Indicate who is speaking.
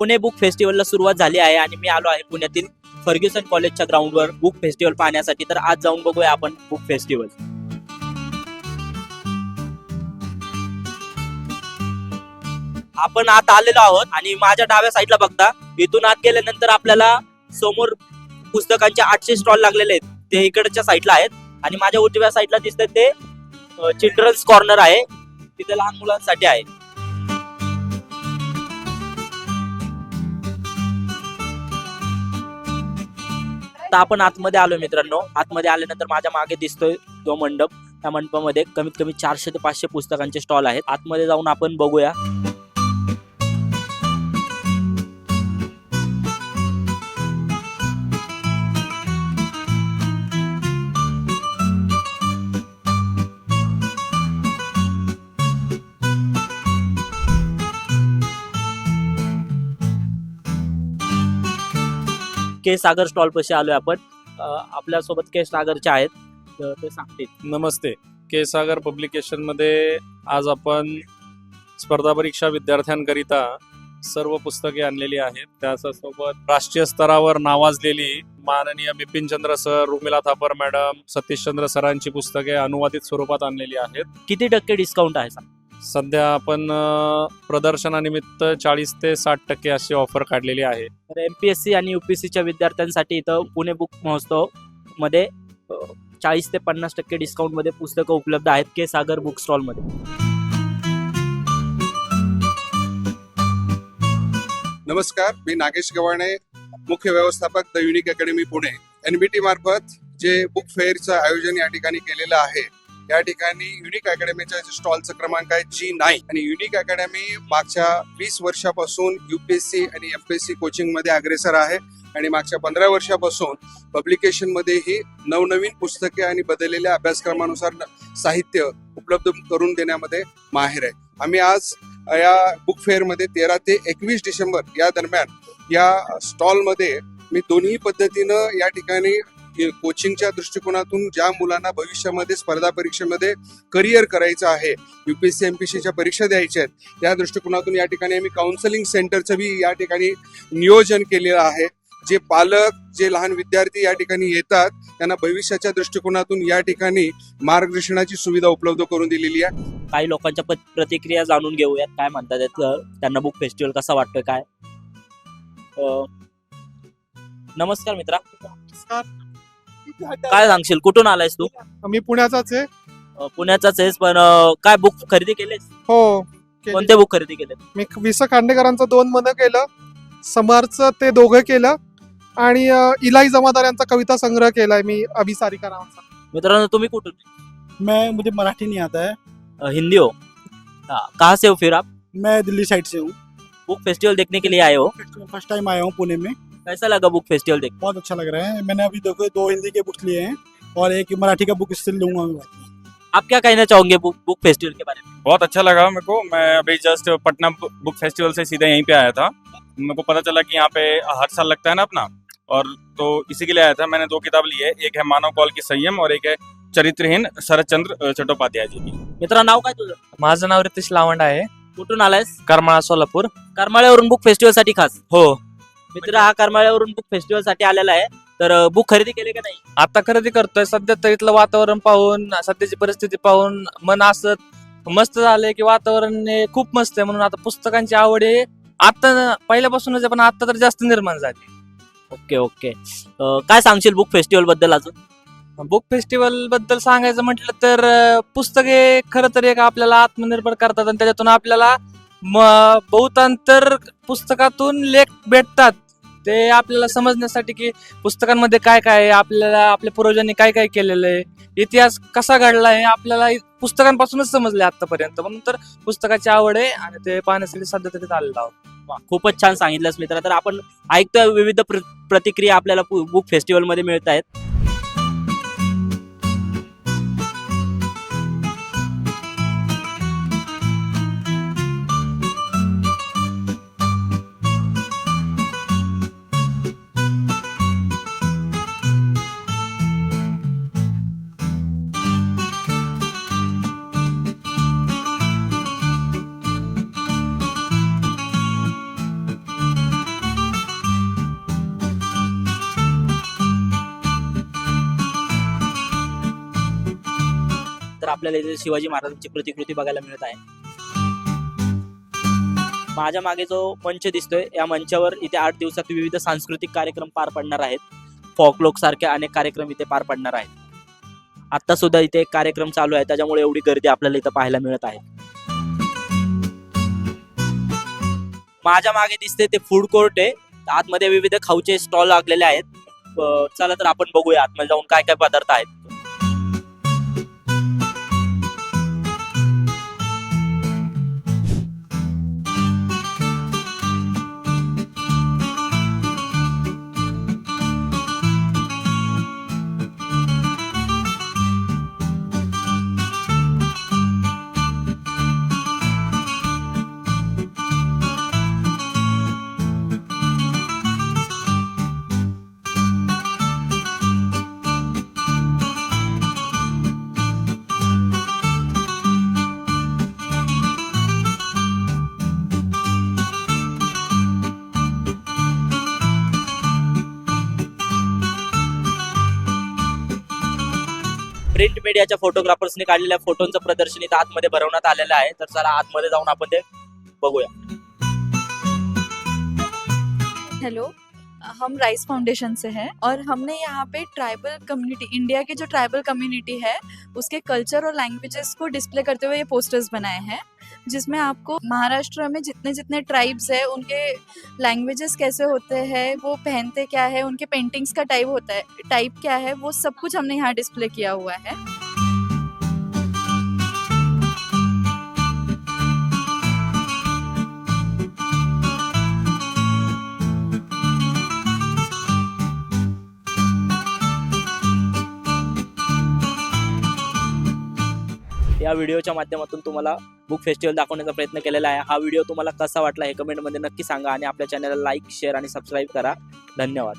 Speaker 1: Pune book फेस्टिवलला सुरुवात झाली आहे आणि मी आलो आहे पुण्यातील फर्ग्युसन कॉलेजच्या ग्राउंडवर बुक फेस्टिवल पाहण्यासाठी. तर आज जाऊन बघूया आपण बुक फेस्टिवल. आपण आत आलेलो आहोत आणि माझ्या डाव्या साईडला बघता इथून आत गेल्यानंतर आपल्याला समोर पुस्तकांचे आठशे स्टॉल लागलेले आहेत. ते इकडच्या साईडला आहेत आणि माझ्या उजव्या साईडला दिसत ते चिल्ड्रन्स कॉर्नर आहे. तिथे लहान मुलांसाठी आहे. आता आपण आतमध्ये आलोय मित्रांनो. आतमध्ये आल्यानंतर माझ्या मागे दिसतोय तो मंडप. त्या मंडपामध्ये कमीत कमी चारशे ते पाचशे पुस्तकांचे स्टॉल आहेत. आतमध्ये जाऊन आपण बघूया. के सागर स्टॉल पाशी आलोय आपण. आपल्यासोबत के सागरचे आहेत तर ते सांगतील.
Speaker 2: नमस्ते. के सागर पब्लिकेशनमध्ये आज आपण स्पर्धा परीक्षा विद्यार्थ्यांकरिता सर्व पुस्तके आणलेली आहेत. त्याच्यासोबत राष्ट्रीय स्तरावर नावाजलेली माननीय बिपिनचंद्र सर रुमिला थापर मॅडम सतीशचंद्र सरांची पुस्तके अनुवादित स्वरूपात आणलेली आहेत.
Speaker 1: किती टक्के डिस्काउंट आहे सांग?
Speaker 2: सध्या आपण प्रदर्शनानिमित्त चाळीस ते साठ टक्के अशी ऑफर काढलेली आहे.
Speaker 1: तर एमपीएससी आणि युपीएससीच्या विद्यार्थ्यांसाठी इथं पुणे बुक महोत्सवमध्ये चाळीस ते पन्नास टक्के डिस्काउंटमध्ये पुस्तकं उपलब्ध आहेत के सागर बुक स्टॉलमध्ये
Speaker 3: नमस्कार मी नागेश गव्हाणे मुख्य व्यवस्थापक the unique academy Pune. NBT मार्फत जे बुक फेअरचं आयोजन या ठिकाणी केलेलं आहे या ठिकाणी युनिक अकॅडमीच्या स्टॉलचं क्रमांक आहे जी नाईन आणि युनिक अकॅडमी मागच्या वीस वर्षापासून युपीएससी आणि एफपीएससी कोचिंगमध्ये अग्रेसर आहे. आणि मागच्या पंधरा वर्षापासून पब्लिकेशन मध्येही नवनवीन पुस्तके आणि बदललेल्या अभ्यासक्रमानुसार साहित्य उपलब्ध करून देण्यामध्ये माहेर आहे. आम्ही आज या बुक फेअरमध्ये तेरा ते एकवीस डिसेंबर या दरम्यान या स्टॉलमध्ये मी दोन्ही पद्धतीनं या ठिकाणी कोचिंगच्या दृष्टिकोनातून ज्या मुलांना भविष्यामध्ये स्पर्धा परीक्षेमध्ये करिअर करायचं आहे युपीएससी एमपीसीच्या परीक्षा द्यायच्या आहेत त्या दृष्टिकोनातून या ठिकाणी आम्ही काउन्सिलिंग सेंटरचं बी या ठिकाणी नियोजन केलेलं आहे. जे पालक जे लहान विद्यार्थी या ठिकाणी येतात त्यांना भविष्याच्या दृष्टिकोनातून या ठिकाणी मार्गदर्शनाची सुविधा उपलब्ध करून दिलेली आहे.
Speaker 1: काही लोकांच्या प्रतिक्रिया जाणून घेऊयात. काय म्हणतात अ, त्यांना बुक फेस्टिवल कसा वाटतोय काय? अ, नमस्कार मित्रा. काय सांगशील? कुठून आलायस तू?
Speaker 4: मी पुण्याचाच आहे.
Speaker 1: अ, पुण्याचाच आहेस पण अ, काय बुक खरेदी केलेस?
Speaker 4: हो केली.
Speaker 1: कोणते बुक खरेदी केले
Speaker 4: मी विस खांडेकरांचं दोन मन केलं समरचं ते दोघं केलं आणि अं, इलाई जमादार यांचा कविता संग्रह केलाय मी अभिसारिका नावाचा
Speaker 1: मित्रांनो तुम्ही कुठून?
Speaker 5: मैं मुझे मराठी नहीं आता है।
Speaker 1: अ, हिंदी हो? हाँ, कहाँ से हो फिर आप?
Speaker 5: मैं दिल्ली साइड से हूँ।
Speaker 1: बुक फेस्टिवल देखने के लिए आए हो?
Speaker 5: फर्स्ट टाइम आया हूँ पुणे में।
Speaker 1: कैसा लगा बुक फेस्टिवल देख
Speaker 5: बहुत अच्छा लग रहा है। मैंने अभी देखो दो हिंदी के बुक्स लिए हैं और एक मराठी का बुक इससे लूँगा मैं में।
Speaker 1: आप क्या कहना चाहोगे बुक बुक फेस्टिवल के बारे में?
Speaker 6: बहुत अच्छा लगा मेरे को। मैं अभी जस्ट पटना बुक फेस्टिवल से सीधे यहीं पे आया था। मेरे को पता चला कि यहाँ पे हर साल लगता है ना अपना। और तो इसी के लिए आया था। मैंने दो किताब ली है एक है मानव कौल की संयम और एक है चरित्रहीन शरद चंद्र चट्टोपाध्याय जी की।
Speaker 1: मित्रा नाव काय तुझं?
Speaker 7: माझं नाव रितेश लावंड आहे.
Speaker 1: कुठून आलायस?
Speaker 7: करमाळा सोलापूर.
Speaker 1: करमाळ्यावरून बुक फेस्टिवल साठी खास?
Speaker 7: हो.
Speaker 1: मित्र हा करमाळ्यावरून बुक फेस्टिवलसाठी आलेला आहे. तर बुक खरेदी केले का नाही?
Speaker 7: आता खरेदी करतोय. सध्या तर इथलं वातावरण पाहून सध्याची परिस्थिती पाहून मन असं मस्त झालंय की वातावरण हे खूप मस्त आहे. म्हणून आता पुस्तकांची आवड आहे आता पहिल्यापासूनच आहे, पण आता तर जास्त निर्माण झाली.
Speaker 1: Okay okay. अं, काय सांगशील बुक फेस्टिवलबद्दल अजून?
Speaker 7: बुक फेस्टिवलबद्दल सांगायचं म्हटलं तर अं, पुस्तके खरं तर एक आपल्याला आत्मनिर्भर करतात आणि त्याच्यातून आपल्याला म- बहुतांतर पुस्तकातून लेख भेटतात. ते आपल्याला समजण्यासाठी की पुस्तकांमध्ये काय काय आहे आपल्याला आपल्या पूर्वजांनी काय काय केलेलं आहे इतिहास कसा घडला आहे आपल्याला पुस्तकांपासूनच समजले आतापर्यंत. म्हणून तर पुस्तकाची आवड आहे आणि ते पाहण्यासाठी सध्या तरी आलेलो आहोत.
Speaker 1: वा, खूपच छान सांगितलंस मित्र. तर आपण ऐकतोय विविध प्र- प्रतिक्रिया आपल्याला बुक फेस्टिवलमध्ये मिळत आहेत. आपल्याला इथे शिवाजी महाराजांची प्रतिकृती बघायला मिळत आहे. माझ्या मागे जो मंच दिसतोय या मंचावर इथे आठ दिवसात विविध सांस्कृतिक कार्यक्रम पार पडणार आहेत. फॉकलोक सारखे अनेक कार्यक्रम इथे पार पडणार आहेत. आता सुद्धा इथे एक कार्यक्रम चालू आहे त्याच्यामुळे एवढी गर्दी आपल्याला इथं पाहायला मिळत आहे. माझ्या मागे दिसते ते फूड कोर्ट आहे. आतमध्ये विविध खाऊचे स्टॉल लागलेले आहेत. चला तर आपण बघूया आतमध्ये जाऊन काय काय पदार्थ आहेत. प्रिंट मीडियाच्या फोटोग्राफर्सने काढलेल्या फोटोंचं प्रदर्शन इथं आतमध्ये भरवण्यात आलेलं आहे. तर चला आतमध्ये जाऊन आपण ते बघूया.
Speaker 8: हेलो हम राइस फाउंडेशन से हैं और हमने यहाँ पे ट्राइबल कम्युनिटी इंडिया की जो ट्राइबल कम्युनिटी है उसके कल्चर और लैंग्वेजेस को डिस्प्ले करते हुए ये पोस्टर्स बनाए हैं। जिसमें आपको महाराष्ट्र में जितने जितने ट्राइब्स है, उनके लैंग्वेजेस कैसे होते हैं, वो पहनते क्या है, उनके पेंटिंग्स का टाइप होता है टाइप क्या है, वो सब कुछ हमने यहाँ डिस्प्ले किया हुआ है।
Speaker 1: या व्हिडिओच्या माध्यमातून तुम्हाला बुक फेस्टिवल दाखवण्याचा प्रयत्न केलेला आहे. हा व्हिडिओ तुम्हाला कसा वाटला हे कमेंटमध्ये नक्की सांगा आणि आपल्या चॅनलला लाईक शेअर आणि सबस्क्राईब करा. धन्यवाद.